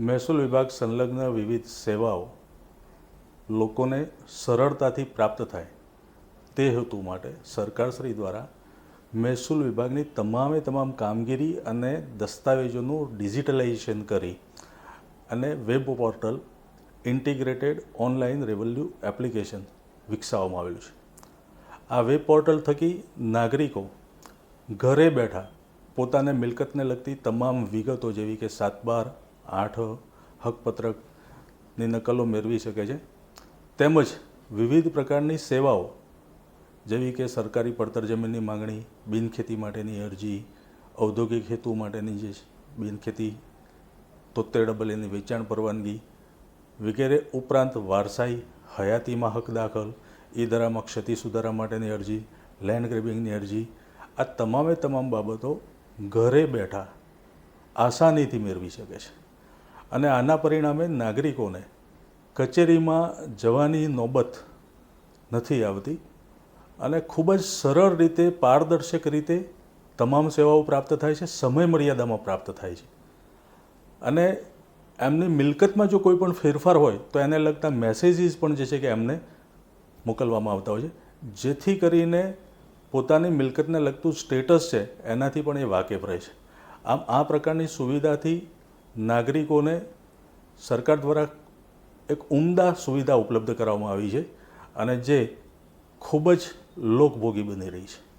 મહેસૂલ વિભાગ સંલગ્ન વિવિધ સેવાઓ લોકોને સરળતાથી પ્રાપ્ત થાય તે હેતુ માટે સરકારશ્રી દ્વારા મહેસૂલ વિભાગની તમામે તમામ કામગીરી અને દસ્તાવેજોનું ડિજિટલાઇઝેશન કરી અને web portal integrated online revenue application વિકસાવવામાં આવેલું છે. આ વેબ પોર્ટલ થકી નાગરિકો ઘરે બેઠા પોતાને મિલકતને લગતી તમામ વિગતો જેવી કે સાત બાર આઠ હકપત્રકની નકલો મેળવી શકે છે. તેમજ વિવિધ પ્રકારની સેવાઓ, જેવી કે સરકારી પડતર જમીનની માંગણી, બિનખેતી માટેની અરજી, ઔદ્યોગિક હેતુ માટેની જે બિનખેતી તોતેર ડબલ એની વેચાણ પરવાનગી વગેરે ઉપરાંત વારસાઈ હયાતીમાં હક દાખલ ઈદરામાં દરામાં ક્ષતિ સુધારા માટેની અરજી લેન્ડ ગ્રેબિંગની અરજી, આ તમામે તમામ બાબતો ઘરે બેઠા આસાનીથી મેળવી શકે છે. અને આના પરિણામે નાગરિકોને કચેરીમાં જવાની નોબત નથી આવતી અને ખૂબ જ સરળ રીતે, પારદર્શક રીતે તમામ સેવાઓ પ્રાપ્ત થાય છે સમય મર્યાદામાં પ્રાપ્ત થાય છે. અને એમની મિલકતમાં જો કોઈ પણ ફેરફાર હોય, તો એને લગતા મેસેજીસ પણ જે છે કે એમને મોકલવામાં આવતા હોય છે, જેથી કરીને પોતાની મિલકતને લગતું સ્ટેટસ છે, એનાથી પણ એ વાકેફ રહે છે. આમ આ પ્રકારની સુવિધાથી નાગરિકોને સરકાર દ્વારા એક ઉમદા સુવિધા ઉપલબ્ધ કરાવવામાં આવી છે અને જે ખૂબ જ લોકભોગી બની રહી છે.